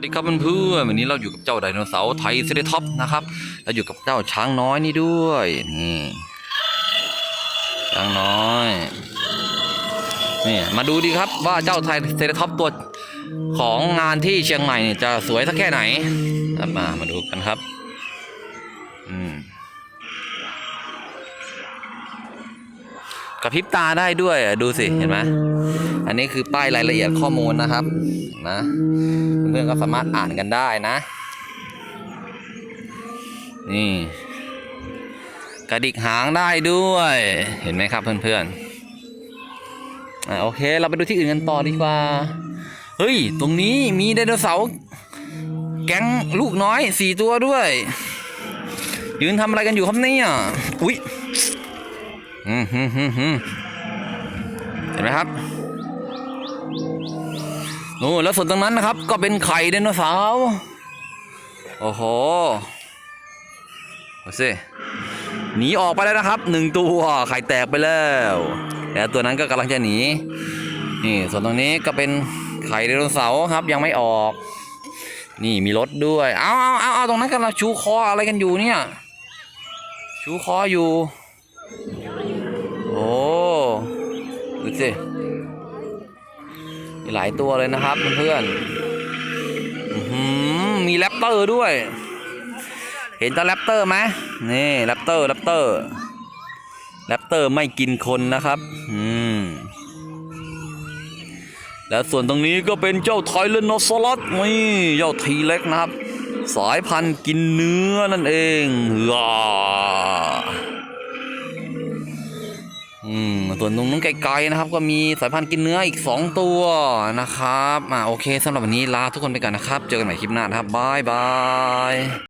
สวัสดีครับเพื่อนๆวันนี้เราอยู่กับเจ้าไดโนเสาร์ไทยเซเรท็อปนะครับเราอยู่กับเจ้าช้างน้อยนี่ด้วยนี่ช้างน้อยนี่มาดูดีครับว่าเจ้าไทยเซเรท็อปตัวของงานที่เชียงใหม่เนี่ยจะสวยสักแค่ไหนครับมามาดูกันครับ อืม กระพริบตาได้ด้วยดูสิเห็นไหมอันนี้คือป้ายรายละเอียดข้อมูลนะครับนะเพื่อนๆก็สามารถอ่านกันได้นะ นี่กระดิกหางได้ด้วยเห็นไหมครับเพื่อนๆอะโอเค เราไปดูที่อื่นกันต่อดีกว่า เฮ้ย ตรงนี้มีไดโนเสาร์แก๊งลูกน้อยสี่ตัวด้วย ยืนทำอะไรกันอยู่ครับเนี่ย อุ๊ยอืมฮึมฮึมฮึม เห็นไหมครับนู่นแล้วส่วนตรงนั้นนะครับ ก็เป็นไข่ไดโนเสาร์โอ้โหเอาสิหนีออกไปแล้วนะครับหนึ่งตัวไข่แตกไปแล้วแล้วตัวนั้นก็กำลังจะหนีนี่ส่วนตรงนี้ก็เป็นไข่ไดโนเสาร์ครับ ยังไม่ออก นี่มีรถด้วย เอาเอาเอาเอาตรงนั้นกำลังชูคออะไรกันอยู่เนี่ย ชูคออยู่ โอ้ดูสิมีหลายตัวเลยนะครับเพื่อนๆอื้อหือมีแรปเตอร์ด้วย เห็นตาแรปเตอร์ไหมนี่แรปเตอร์แรปเตอร์แรปเตอร์ไม่กินคนนะครับ อืม แล้วส่วนตรงนี้ก็เป็นเจ้าไทเลนอสลัดนี่เจ้าทีเล็กนะครับ สายพันธุ์กินเนื้อนั่นเองว้าอืม ส่วนตรงนู้นไกลๆนะครับ ก็มีสายพันธุ์กินเนื้ออีก 2 ตัวนะครับอ่าโอเคสำหรับวันนี้ลาทุกคนไปก่อนนะครับ เจอกันใหม่คลิปหน้านะครับบายบาย